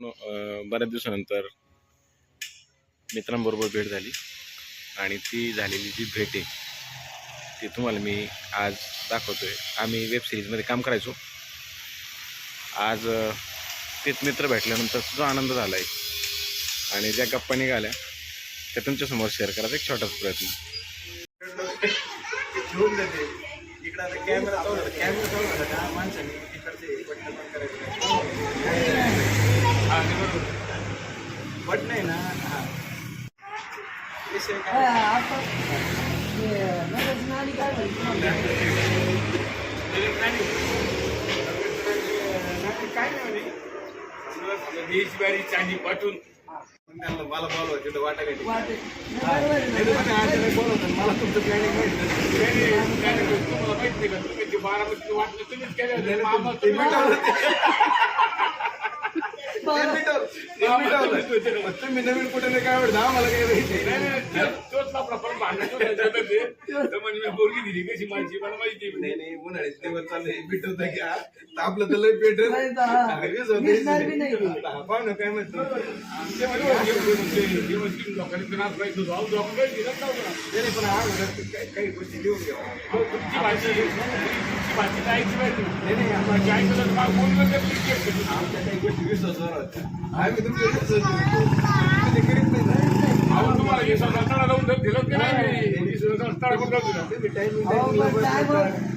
बऱ्याच दिवसानंतर मित्रांबरोबर भेट झाली. आणि ती झालेली जी भेट आहे ती तुम्हाला मी आज दाखवतो आहे आम्ही वेब सिरीजमध्ये काम करायचो. आज तेच मित्र भेटल्यानंतर जो आनंद झाला आहे आणि ज्या गप्पा निघाल्या त्या तुमच्यासमोर शेअर करायचा एक छोटाच प्रयत्न. बटन आहे ना. हा. काय? नाही, नाही बारी चांदी पाठवून. त्यांना मला बोलवायचं तिथं. नाही बोलवतात. मला तुमचं प्लॅनिंग माहिती. नाही. तुम्हाला माहीत नाही का? तुम्ही बारामती वाटलं तुम्हीच केलं नाही, होतं. नाही, मामा ते तुम्ही- नवीन कुठे नाही काय आवडतं? आम्हाला काय नाही, तो- तोच आपला परत भांडण मी दिली कशी माझी मला माहिती नाही चालले भेटवता घ्या आपलं तर लय. पाहू ना काय म्हणतो? ते म्हणे, "हो, जेवण ते जेवण तीन लोकांनी तर नाच राहायचं होतं. अहो, लोकं काही दिलंच नव्हतं. तरी पण काही गोष्टी तुमची भाषा तुमची भाषा तर ऐकली पाहिजे. नाही नाही आपण ऐकलं बोललं. आमच्या काही गोष्टी आम्ही तुमच्या विश्वास तुम्ही ते करीत नाही ना. अहो, तुम्हाला हे लावून दिलं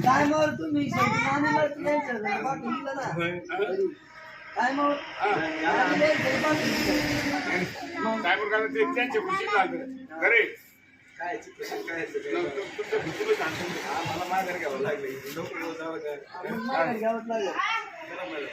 टायमावर तुम्ही टायमावर काय ते त्यांच्या काय काय तुमच्या खुशीला सांगतो मला माघार घ्यावं लागले नोकरीला घ्यावं लागलं लागेल.